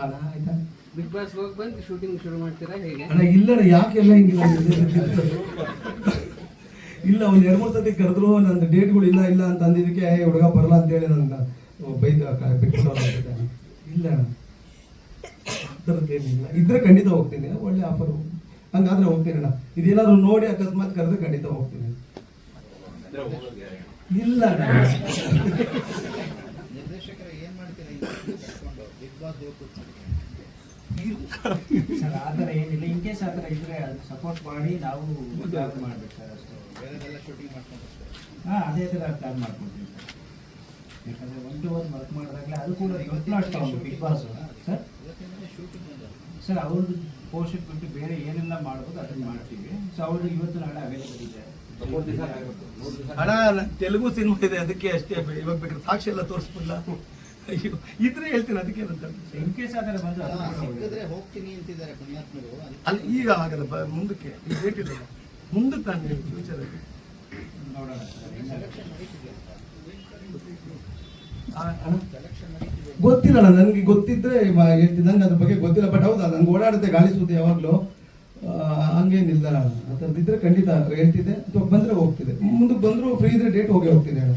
ಅಣ್ಣ ಆಯ್ತಾ? Big boss ಹೋಗಿ ಬಂದು ಶೂಟಿಂಗ್ ಶುರು ಮಾಡ್ತೀರಾ ಹೇಗೆ? ಅಣ್ಣ ಇಲ್ಲ ಯಾಕೆಲ್ಲ ಹಿಂಗಿಲ್ಲ ಇಲ್ಲ ಒಂದ್ ಎರಡು ಮೂರ್ ಸತಿ ಕರೆದ್ರು ನಂದು ಡೇಟ್ಗಳು ಇಲ್ಲ ಇಲ್ಲ ಅಂತ ಅಂದಿದ್ದಕ್ಕೆ ಏ ಹುಡುಗ ಬರಲ್ಲ ಅಂತ ಹೇಳಿ ನನ್ನ ಬೈದ್ ಬಿಟ್ಕೊಂಡು ಹೋಗ್ಬಿಟ್ಟೆ. ಇಲ್ಲ. ಥರದ್ದೇನಿಲ್ಲ ಇದ್ರೆ ಖಂಡಿತ ಹೋಗ್ತೀನಿ. ಒಳ್ಳೆ ಆಫರ್ ಹಂಗಾದ್ರೆ ಹೋಗ್ತೀನಿ ಅಣ್ಣ. ಇದೇನಾದ್ರು ನೋಡಿ ಅಕಸ್ಮಾತ್ ಕರೆದ್ರೆ ಖಂಡಿತ ಹೋಗ್ತೀನಿ. ಇಲ್ಲ ಅಣ್ಣ ನಿರ್ದೇಶಕರು ಏನ್ ಮಾಡ್ತೀರಾ ಈ ಕಟ್ಕೊಂಡು ಬಿಗ್ ಬಾಸ್ ಹೋಗಿ ಕೂತ್ಕೊಂಡು ಸರ್ ಆ ಥರ ಏನಿಲ್ಲ ಇನ್ ಕೇಸ್ ಆ ಥರ ಇದ್ರೆ ಅದು ಸಪೋರ್ಟ್ ಮಾಡಿ ನಾವು ಜಾಬ್ ಮಾಡ್ಬೇಕು ಸರ್ ಮಾಡ್ಕೊಂಡು. ಹಾಂ ಅದೇ ಥರ ಪ್ಲಾನ್ ಮಾಡ್ಕೊಡ್ತೀವಿ ಸರ್ ಯಾಕಂದರೆ ಒನ್ ಟು ಒನ್ ವರ್ಕ್ ಮಾಡಿದಾಗಲೇ ಅದು ಕೂಡ ಒಂದು ಬಿಗ್ ಬಾಸ್ ಸರ್ ಸರ್ ಅವ್ರದ್ದು ಪೋರ್ಷನ್ ಬಿಟ್ಟು ಬೇರೆ ಏನೆಲ್ಲ ಮಾಡ್ಬೋದು ಅದನ್ನ ಮಾಡ್ತೀವಿ ಸೊ ಅವರು ಇವತ್ತು ನಾಳೆ ಅವೈಲೇಬಲ್ ಇದೆ ಅಣ್ಣ ತೆಲುಗು ಸಿನಿಮಾ ಇದೆ ಅದಕ್ಕೆ ಅಷ್ಟೇ ಇವಾಗ ಬೇಕಾದ್ರೆ ಸಾಕ್ಷಿ ಎಲ್ಲ ತೋರಿಸ್ಬಿಡ್ಲ ಅಯ್ಯೋ ಇದ್ರೆ ಹೇಳ್ತೀನಿ ಅದಕ್ಕೆ ಇನ್ ಕೇಸ್ ಆ ಥರ ಬಂದು ಅದು ಅಲ್ಲ, ಕೂಡ ಒಳ್ಳೆದು. ಸಿಕ್ಕಿದ್ರೆ ಹೋಗ್ತೀನಿ ಅಂತಿದ್ದಾರೆ ಪುಣ್ಯಾತ್ಮರು ಅಲ್ಲಿ ಈಗ ಆಗಲ್ಲ ಬ- ಮುಂದಕ್ಕೆ ಈಗ ಡೇಟ್ ಇಲ್ಲ ಮುಂದಕ್ಕೆ ನಾನು ಹೇಳಿ ಫ್ಯೂಚರಲ್ಲಿ ನೋಡೋಣ ಗೊತ್ತಿಲ್ಲ ಅಣ್ಣ? ನನಗೆ ಗೊತ್ತಿದ್ರೆ ಮ- ಹೇಳ್ತೀನಿ. ನಂಗೆ ಅದ್ರ ಬಗ್ಗೆ ಗೊತ್ತಿಲ್ಲ ಬಟ್ ಹೌದಾ ನಂಗೆ ಓಡಾಡುತ್ತೆ ಗಾಳಿ ಸುದ್ದಿ ಯಾವಾಗಲೂ. ಹಂಗೇನಿಲ್ಲ. ಆ ಥರದಿದ್ರೆ ಖಂಡಿತ ಹೇಳ್ತಿದ್ದೆ. ಅಥವಾ ಬಂದ್ರೆ ಹೋಗ್ತಿದೆ ಮುಂದಕ್ಕೆ ಬಂದ್ರು ಫ್ರೀ ಇದ್ರೆ ಡೇಟ್ ಹೋಗಿ ಹೋಗ್ತಿದೆ ಅಣ್ಣ.